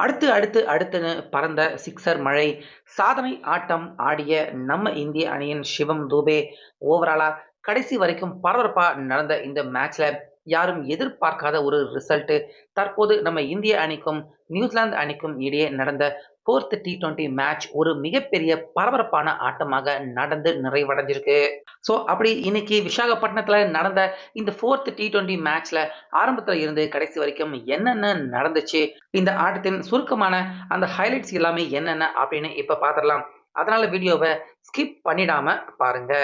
அடுத்து அடுத்து அடுத்துன்னு பறந்த சிக்ஸர் மழை. சாதனை ஆட்டம் ஆடிய நம்ம இந்திய அணியின் சிவம் தூபே ஓவராலா கடைசி வரைக்கும் பரபரப்பா நடந்த இந்த மேட்ச்ல யாரும் எதிர்பார்க்காத ஒரு ரிசல்ட் தற்போது நம்ம இந்திய அணிக்கும் நியூசிலாந்து அணிக்கும் இடையே நடந்த ஃபோர்த் டி டுவெண்ட்டி மேட்ச் ஒரு மிகப்பெரிய பரபரப்பான ஆட்டமாக நடந்து நிறைவடைஞ்சிருக்கு. ஸோ அப்படி இன்னைக்கு விசாகப்பட்டினத்தில் நடந்த இந்த ஃபோர்த் டி டுவெண்ட்டி மேட்ச்ல ஆரம்பத்தில் இருந்து கடைசி வரைக்கும் என்னென்ன நடந்துச்சு? இந்த ஆட்டத்தின் சுருக்கமான அந்த ஹைலைட்ஸ் எல்லாமே என்னென்ன அப்படின்னு இப்போ பார்த்துடலாம் அதனால வீடியோவை ஸ்கிப் பண்ணிடாம பாருங்க.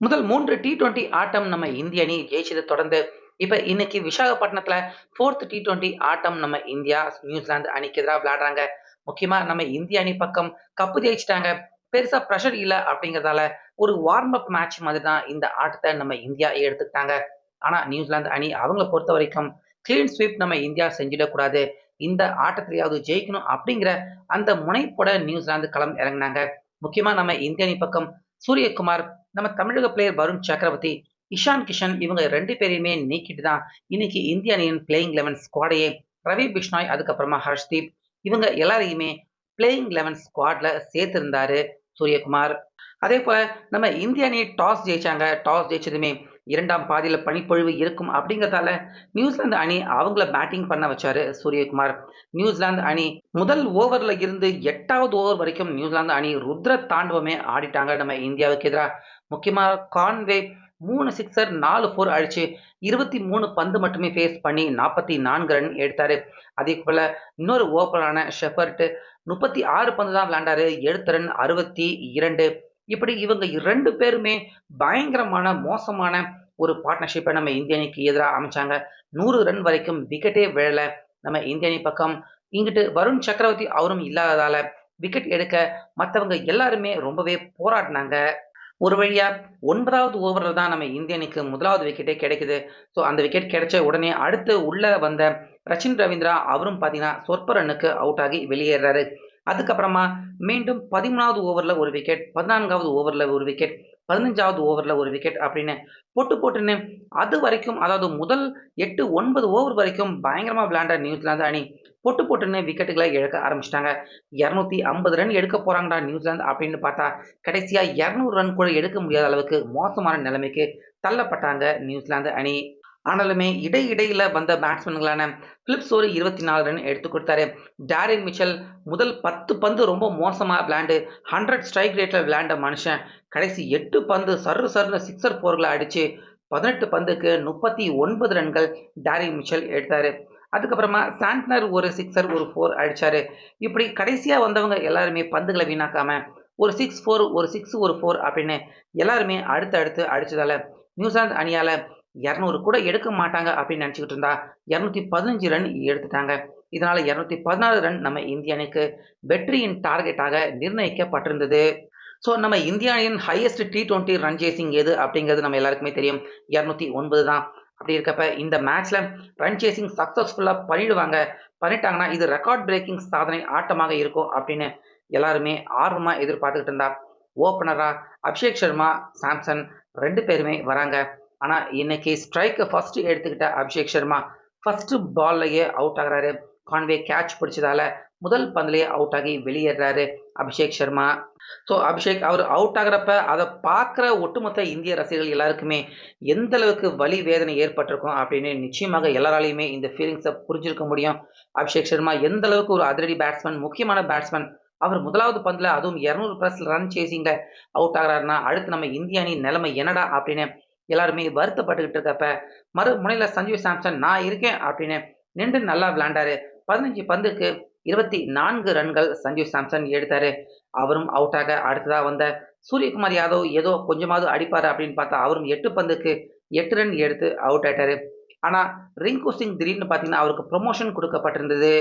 முதல் மூன்று டி டுவெண்ட்டி ஆட்டம் நம்ம இந்திய அணி ஜெயிச்சதை தொடர்ந்து இப்போ இன்னைக்கு விசாகப்பட்டினத்தில் ஃபோர்த் டி டுவெண்ட்டி ஆட்டம் நம்ம இந்தியா நியூசிலாந்து அணிக்கு எதிராக விளையாடுறாங்க. முக்கியமா நம்ம இந்திய அணி பக்கம் கப்பு ஜெயிச்சிட்டாங்க. பெருசா ப்ரெஷர் இல்லை அப்படிங்கிறதால ஒரு வார்ம் அப் மேட்ச் மாதிரி தான் இந்த ஆட்டத்தை நம்ம இந்தியா எடுத்துக்கிட்டாங்க. ஆனா நியூசிலாந்து அணி அவங்கள பொறுத்த வரைக்கும் கிளீன் ஸ்வீப் நம்ம இந்தியா செஞ்சிடக்கூடாது இந்த ஆட்டத்திலேயாவது ஜெயிக்கணும் அப்படிங்கிற அந்த முனைப்போட நியூசிலாந்து களம் இறங்கினாங்க. முக்கியமா நம்ம இந்திய அணி பக்கம் சூரியகுமார் நம்ம தமிழக பிளேயர் வருண் சக்கரவர்த்தி இஷான் கிஷன் இவங்க ரெண்டு பேரையுமே நீக்கிட்டு தான் இன்னைக்கு இந்திய அணியின் பிளேயிங் லெவன் ஸ்குவாடையே ரவி பிஷ்னாய் அதுக்கப்புறமா ஹர்ஷ்தீப் இவங்க எல்லாரையுமே பிளேயிங் லெவன் ஸ்குவாட்ல சேர்த்திருந்தாரு சூரியகுமார். அதே போல நம்ம இந்திய அணி டாஸ் ஜெயிச்சாங்க. டாஸ் ஜெயிச்சதுமே இரண்டாம் பாதியில பனிப்பொழிவு இருக்கும் அப்படிங்கிறதால நியூசிலாந்து அணி அவங்கள பேட்டிங் பண்ண வச்சாரு சூரியகுமார். நியூசிலாந்து அணி முதல் ஓவர்ல இருந்து எட்டாவது ஓவர் வரைக்கும் நியூசிலாந்து அணி ருத்ர தாண்டவமே ஆடிட்டாங்க. நம்ம இந்தியாவுக்கு எதிராக முக்கியமாக கான்வே மூணு சிக்ஸர் நாலு ஃபோர் அடிச்சு இருபத்தி மூணு பந்து மட்டுமே ஃபேஸ் பண்ணி நாற்பத்தி நான்கு ரன் எடுத்தார். அதே போல் இன்னொரு ஓப்பனரான ஷெஃபர்ட்டு முப்பத்தி ஆறு பந்து தான் விளையாண்டாரு. எடுத்த ரன் அறுபத்தி இரண்டு. இப்படி இவங்க ரெண்டு பேருமே பயங்கரமான மோசமான ஒரு பார்ட்னர்ஷிப்பை நம்ம இந்திய அணிக்கு எதிராக அமைச்சாங்க. நூறு ரன் வரைக்கும் விக்கெட்டே விழலை. நம்ம இந்திய அணி பக்கம் இங்கிட்டு வருண் சக்கரவர்த்தி அவரும் இல்லாததால விக்கெட் எடுக்க மற்றவங்க எல்லாருமே ரொம்பவே போராடினாங்க. ஒரு வழியாக ஒன்பதாவது ஓவரில் தான் நம்ம இந்திய அணிக்கு முதலாவது விக்கெட்டே கிடைக்குது. ஸோ அந்த விக்கெட் கிடைச்ச உடனே அடுத்து உள்ளே வந்த ரச்சின் ரவீந்திரா அவரும் பார்த்தீங்கன்னா சொற்ப ரன்னுக்கு அவுட் ஆகி வெளியேறாரு. அதுக்கப்புறமா மீண்டும் பதிமூணாவது ஓவரில் ஒரு விக்கெட் பதினான்காவது ஓவரில் ஒரு விக்கெட் பதினஞ்சாவது ஓவரில் ஒரு விக்கெட் அப்படின்னு போட்டு போட்டுன்னு அது வரைக்கும் அதாவது முதல் எட்டு ஒன்பது ஓவர் வரைக்கும் பயங்கரமாக விளையாண்ட நியூசிலாந்து அணி பொட்டு பொட்டுன்னு விக்கெட்டுகளை இழக்க ஆரம்பிச்சிட்டாங்க. இரநூத்தி ஐம்பது ரன் எடுக்க போகிறாங்கடா நியூசிலாந்து அப்படின்னு பார்த்தா கடைசியாக இரநூறு ரன் கூட எடுக்க முடியாத அளவுக்கு மோசமான நிலைமைக்கு தள்ளப்பட்டாங்க நியூசிலாந்து அணி. ஆனாலுமே இடையிடையில் வந்த பேட்ஸ்மேன்களான பிலிப்ஸ் ஒரு இருபத்தி நாலு ரன் எடுத்து கொடுத்தாரு. டேரின் மிச்சல் முதல் பத்து பந்து ரொம்ப மோசமாக விளையாண்டு ஹண்ட்ரட் ஸ்ட்ரைக் ரேட்டில் விளையாண்ட மனுஷன். கடைசி எட்டு பந்து சர்ரு சர்னு சிக்ஸர் ஃபோர்களை அடித்து பதினெட்டு பந்துக்கு முப்பத்தி ஒன்பது ரன்கள் டேரின் மிச்சல் எடுத்தார். அதுக்கப்புறமா சாண்ட்னர் ஒரு சிக்ஸர் ஒரு ஃபோர் அடித்தார் இப்படி கடைசியாக வந்தவங்க எல்லாருமே பந்துகளை வீணாக்காமல் ஒரு சிக்ஸ் ஃபோர் ஒரு சிக்ஸ் ஒரு ஃபோர் அப்படின்னு எல்லாருமே அடுத்து அடுத்து அடித்ததால் நியூசிலாந்து அணியால் இரநூறு கூட எடுக்க மாட்டாங்க அப்படின்னு நினச்சிக்கிட்டு இருந்தா இரநூத்தி பதினஞ்சு ரன் எடுத்துட்டாங்க. இதனால் இரநூத்தி பதினாறு ரன் நம்ம இந்திய அணிக்கு வெற்றியின் டார்கெட்டாக நிர்ணயிக்கப்பட்டிருந்தது. ஸோ நம்ம இந்திய அணியின் highest T twenty run chasing எது அப்படிங்கிறது நம்ம எல்லாருக்குமே தெரியும். இரநூத்தி ஒன்பது தான். அப்படி இருக்கப்ப இந்த மேட்ச்சில் ரன் சேசிங் சக்ஸஸ்ஃபுல்லாக பண்ணிடுவாங்க. பண்ணிட்டாங்கன்னா இது ரெக்கார்ட் பிரேக்கிங் சாதனை ஆட்டமாக இருக்கும் அப்படின்னு எல்லாருமே ஆர்வமாக எதிர்பார்த்துக்கிட்டு இருந்தா. ஓப்பனராக அபிஷேக் சர்மா சாம்சன் ரெண்டு பேருமே வராங்க. ஆனால் இன்னைக்கு ஸ்ட்ரைக்கை ஃபஸ்ட்டு எடுத்துக்கிட்ட அபிஷேக் சர்மா ஃபஸ்ட்டு பால்லையே அவுட் ஆகிறாரு. கான்வே கேட்ச் பிடிச்சதால முதல் பந்திலேயே அவுட் ஆகி வெளியேறாரு அபிஷேக் சர்மா. ஸோ அபிஷேக் அவர் அவுட் ஆகிறப்ப அதை பார்க்குற ஒட்டுமொத்த இந்திய ரசிகர்கள் எல்லாருக்குமே எந்த அளவுக்கு வலி வேதனை ஏற்பட்டிருக்கும் அப்படின்னு நிச்சயமாக எல்லாராலையுமே இந்த ஃபீலிங்ஸை புரிஞ்சிருக்க முடியும். அபிஷேக் சர்மா எந்த அளவுக்கு ஒரு அதிரடி பேட்ஸ்மேன் முக்கியமான பேட்ஸ்மேன் அவர் முதலாவது பந்தில் அதுவும் இரநூறு ப்ளஸ் ரன் சேசிங்க அவுட் ஆகிறாருன்னா அடுத்து நம்ம இந்திய அணி நிலைமை என்னடா அப்படின்னு எல்லாருமே வருத்தப்பட்டுக்கிட்டு இருக்கப்ப மறு முனையில் சஞ்சீவ் சாம்சன் நான் இருக்கேன் அப்படின்னு நின்று நல்லா விளையாண்டாரு. பதினஞ்சு பந்துக்கு இருபத்தி நான்கு ரன்கள் சஞ்சீவ் சாம்சன் எடுத்தாரு. அவரும் அவுட்டாக அடுத்ததாக வந்த சூரியகுமார் யாதவ் ஏதோ கொஞ்சமாவது அடிப்பார் அப்படின்னு பார்த்தா அவரும் எட்டு பந்துக்கு எட்டு ரன் எடுத்து அவுட் ஆயிட்டாரு. ஆனால் ரிங்கு சிங் திடீர்னு பார்த்தீங்கன்னா அவருக்கு ப்ரொமோஷன் கொடுக்கப்பட்டிருந்தது.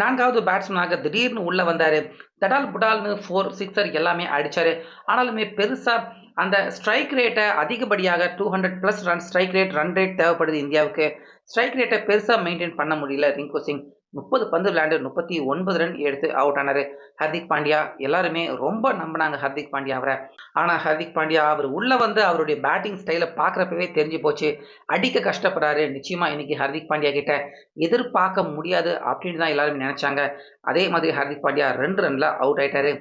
நான்காவது பேட்ஸ்மேனாக திடீர்னு உள்ளே வந்தார். தடால் புடால்னு ஃபோர் சிக்ஸர் எல்லாமே அடித்தார் ஆனாலுமே பெருசாக அந்த ஸ்ட்ரைக் ரேட்டை அதிகப்படியாக two hundred plus run strike rate run rate தேவைப்படுது இந்தியாவுக்கு. ஸ்ட்ரைக் ரேட்டை பெருசாக மெயின்டைன் பண்ண முடியல ரிங்கு சிங். முப்பது பந்து விளையாண்டு முப்பத்தி ஒன்பது ரன் எடுத்து அவுட் ஆனாரு. ஹர்திக் பாண்டியா எல்லாருமே ரொம்ப நம்பினாங்க ஹர்திக் பாண்டியா அவரை. ஆனால் ஹர்திக் பாண்டியா அவர் உள்ளே வந்து அவருடைய பேட்டிங் ஸ்டைலை பார்க்குறப்பவே தெரிஞ்சு போச்சு. அடிக்க கஷ்டப்படுறாரு. நிச்சயமாக இன்னைக்கு ஹர்திக் பாண்டியா கிட்ட எதிர்பார்க்க முடியாது அப்படின்னு தான் எல்லாருமே நினச்சாங்க. அதே மாதிரி ஹர்திக் பாண்டியா ரெண்டு ரனில் அவுட் ஆயிட்டாரு.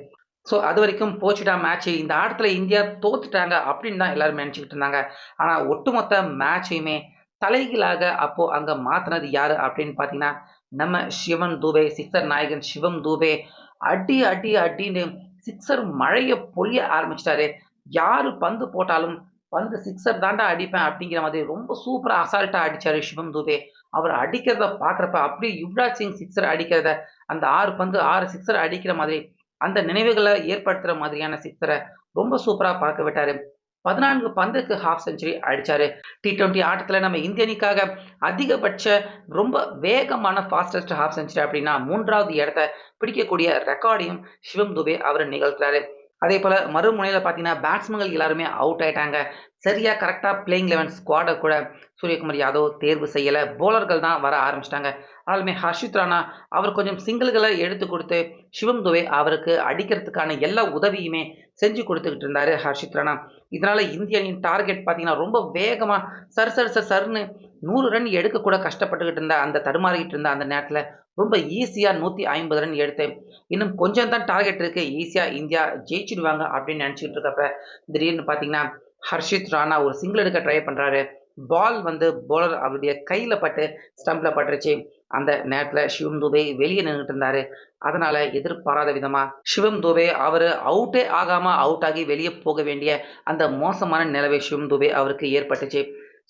ஸோ அது வரைக்கும் போச்சுட்டா மேட்ச் இந்த ஆட்டத்தில் இந்தியா தோத்துட்டாங்க அப்படின்னு தான் எல்லாரும் நினச்சிக்கிட்டு இருந்தாங்க. ஆனால் ஒட்டுமொத்த மேட்சையுமே தலைகீழாக அப்போ அங்கே மாற்றினது யாரு அப்படின்னு பார்த்தீங்கன்னா நம்ம சிவன் தூபே சிக்ஸர் நாயகன் சிவம் தூபே. அடி அடி அடின்னு சிக்ஸர் மழையை பொழிய ஆரம்பிச்சிட்டாரு. யாரு பந்து போட்டாலும் பந்து சிக்ஸர் தாண்டா அடிப்பேன் அப்படிங்கிற மாதிரி ரொம்ப சூப்பராக அசால்ட்டாக அடித்தார் சிவம் தூபே. அவர் அடிக்கிறத பார்க்குறப்ப அப்படியே யுவராஜ் சிங் சிக்ஸர் அடிக்கிறத அந்த ஆறு பந்து ஆறு சிக்ஸர் அடிக்கிற மாதிரி அந்த நினைவுகளை ஏற்படுத்துகிற மாதிரியான சிக்ஸரை ரொம்ப சூப்பராக பார்க்க விட்டாரு. பதினான்கு பந்துக்கு ஹாஃப் செஞ்சுரி அடித்தார் டி டுவெண்ட்டி ஆட்டத்தில் நம்ம இந்திய அணிக்காக அதிகபட்ச ரொம்ப வேகமான ஃபாஸ்டஸ்ட் ஹாஃப் செஞ்சுரி அப்படின்னா மூன்றாவது இடத்த பிடிக்கக்கூடிய ரெக்கார்டையும் சிவம் துபே அவர் நிகழ்த்துறாரு. அதே போல் மறுமுனையில் பார்த்தீங்கன்னா பேட்ஸ்மேன்கள் எல்லாருமே அவுட் ஆயிட்டாங்க. சரியா கரெக்டாக பிளேயிங் லெவன் ஸ்குவாடை கூட சூரியகுமார் யாதவ் தேர்வு செய்யலை. போலர்கள் தான் வர ஆரம்பிச்சிட்டாங்க. ஆனாலுமே ஹர்ஷித் ராணா அவர் கொஞ்சம் சிங்கிள்களை எடுத்து கொடுத்து சிவம் துவே அவருக்கு அடிக்கிறதுக்கான எல்லா உதவியுமே செஞ்சு கொடுத்துக்கிட்டு இருந்தார் ஹர்ஷித் ராணா. இதனால் இந்திய அணியின் டார்கெட் பார்த்தீங்கன்னா ரொம்ப வேகமாக சர் சர் சர் சர்னு நூறு ரன் எடுக்க கூட கஷ்டப்பட்டுக்கிட்டு இருந்த அந்த தடுமாறிக்கிட்டு இருந்த அந்த நேரத்தில் ரொம்ப ஈஸியாக நூற்றி ஐம்பது ரன் எடுத்து இன்னும் கொஞ்சம் தான் டார்கெட் இருக்குது ஈஸியாக இந்தியா ஜெயிச்சிடுவாங்க அப்படின்னு நினச்சிக்கிட்டு இருக்கப்ப திடீர்னு பார்த்தீங்கன்னா ஹர்ஷித் ராணா ஒரு சிங்கிள் எடுக்க ட்ரை பண்ணுறாரு பால் வந்து போலர் அவருடைய கையில் பட்டு ஸ்டம்பில் பட்டுருச்சு. அந்த நேரத்தில் சிவம் தூபே வெளியே நின்றுட்டு இருந்தார். அதனால் எதிர்பாராத விதமாக சிவம் தூபே அவர் அவுட்டே ஆகாமல் அவுட் ஆகி வெளியே போக வேண்டிய அந்த மோசமான நிலவை சிவம் தூபே அவருக்கு ஏற்பட்டுச்சு.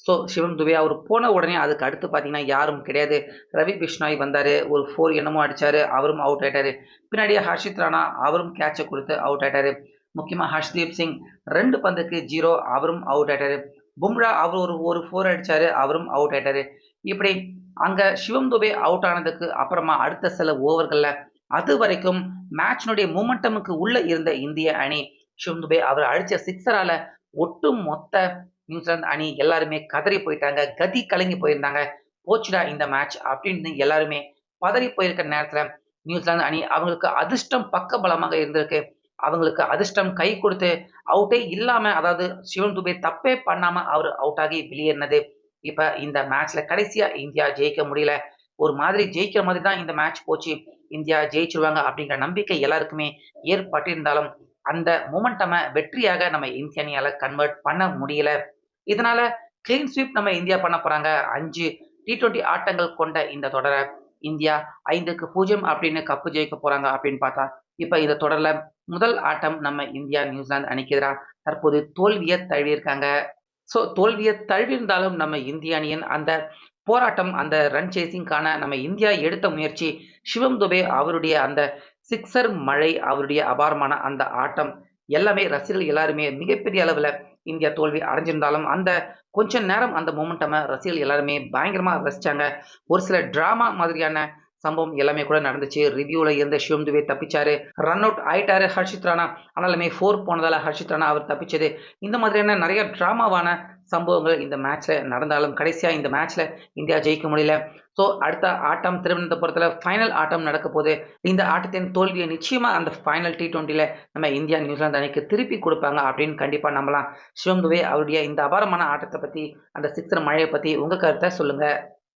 ஸோ சிவம் துபே அவர் போன உடனே அதுக்கு அடுத்து பார்த்தீங்கன்னா யாரும் கிடையாது. ரவி பிஷ்னாய் வந்தார் ஒரு ஃபோர் என்னமோ அடித்தார் அவரும் அவுட் ஆகிட்டார் பின்னாடியே ஹர்ஷித் ராணா அவரும் கேட்சை கொடுத்து அவுட் ஆகிட்டார் முக்கியமாக ஹர்ஷ்தீப் சிங் ரெண்டு பந்துக்கு ஜீரோ அவரும் அவுட் ஆகிட்டார் பும்ரா அவர் ஒரு ஒரு ஃபோர் அடித்தார் அவரும் அவுட் ஆகிட்டார் இப்படி அங்கே சிவம் துபே அவுட் ஆனதுக்கு அப்புறமா அடுத்த சில ஓவர்களில் அது வரைக்கும் மேட்சினுடைய மூமெண்டமுக்கு உள்ளே இருந்த இந்திய அணி சிவம் துபே அவர் அடித்த சிக்ஸரால் ஒட்டு மொத்த நியூசிலாந்து அணி எல்லாருமே கதறி போயிட்டாங்க கதி கலங்கி போயிருந்தாங்க. போச்சுடா இந்த மேட்ச் அப்படின்னு எல்லாருமே பதறி போயிருக்க நேரத்துல நியூசிலாந்து அணி அவங்களுக்கு அதிர்ஷ்டம் பக்க பலமாக இருந்திருக்கு. அவங்களுக்கு அதிர்ஷ்டம் கை கொடுத்து அவுட்டே இல்லாம அதாவது சிவன் துபே தப்பே பண்ணாம அவர் அவுட் ஆகி வெளியேறினது. இப்ப இந்த மேட்ச்ல கடைசியா இந்தியா ஜெயிக்க முடியல. ஒரு மாதிரி ஜெயிக்கிற மாதிரி தான் இந்த மேட்ச் போச்சு. இந்தியா ஜெயிச்சிருவாங்க அப்படிங்கிற நம்பிக்கை எல்லாருக்குமே ஏற்பட்டிருந்தாலும் அந்த மூமெண்டம வெற்றியாக நம்ம இந்திய அணியால கன்வெர்ட் பண்ண முடியல. இதனால கிளீன் ஸ்வீப் நம்ம இந்தியா பண்ண போறாங்க. அஞ்சு டி டுவெண்ட்டி ஆட்டங்கள் கொண்ட இந்த தொடரை இந்தியா ஐந்துக்கு பூஜ்ஜியம் அப்படின்னு கப்பு ஜெயிக்க போறாங்க அப்படின்னு பார்த்தா இப்ப இந்த தொடர்ல முதல் ஆட்டம் நம்ம இந்தியா நியூசிலாந்து அணிக்கு எதிராக தற்போது தோல்வியை தழுவியிருக்காங்க. ஸோ தோல்வியை தழுவியிருந்தாலும் நம்ம இந்திய அணியின் அந்த போராட்டம் அந்த ரன் சேசிங்கான நம்ம இந்தியா எடுத்த முயற்சி சிவம் துபே அவருடைய அந்த சிக்ஸர் மழை அவருடைய அபாரமான அந்த ஆட்டம் எல்லாமே ரசிகர்கள் எல்லாருமே மிகப்பெரிய அளவில் இந்தியா தோல்வி அடைஞ்சிருந்தாலும் அந்த கொஞ்ச நேரம் அந்த மூமெண்ட்டை ரசிகர்கள் எல்லாருமே பயங்கரமாக ரசித்தாங்க ஒரு சில ட்ராமா மாதிரியான சம்பவம் எல்லாமே கூட நடந்துச்சு. ரிவ்யூவில் இருந்த ஷிவம் துவே தப்பிச்சாரு. ரன் அவுட் ஆயிட்டாரு ஹர்ஷித் ராணா. ஆனாலுமே ஃபோர் போனதால் ஹர்ஷித் ராணா அவர் தப்பிச்சது. இந்த மாதிரியான நிறைய ட்ராமாவான சம்பவங்கள் இந்த மேட்ச்சில் நடந்தாலும் கடைசியாக இந்த மேட்ச்சில் இந்தியா ஜெயிக்க முடியல. ஸோ அடுத்த ஆட்டம் திருவனந்தபுரத்தில் ஃபைனல் ஆட்டம் நடக்க போது இந்த ஆட்டத்தின் தோல்வியை நிச்சயமாக அந்த ஃபைனல் டி டுவெண்ட்டியில் நம்ம இந்தியா நியூசிலாந்து அணிக்கு திருப்பி கொடுப்பாங்க அப்படின்னு கண்டிப்பாக நம்பலாம். சிவம் துவே அவருடைய இந்த அபாரமான ஆட்டத்தை பற்றி அந்த சிக்ஸர் மழையை பற்றி உங்கள் கருத்தை சொல்லுங்கள்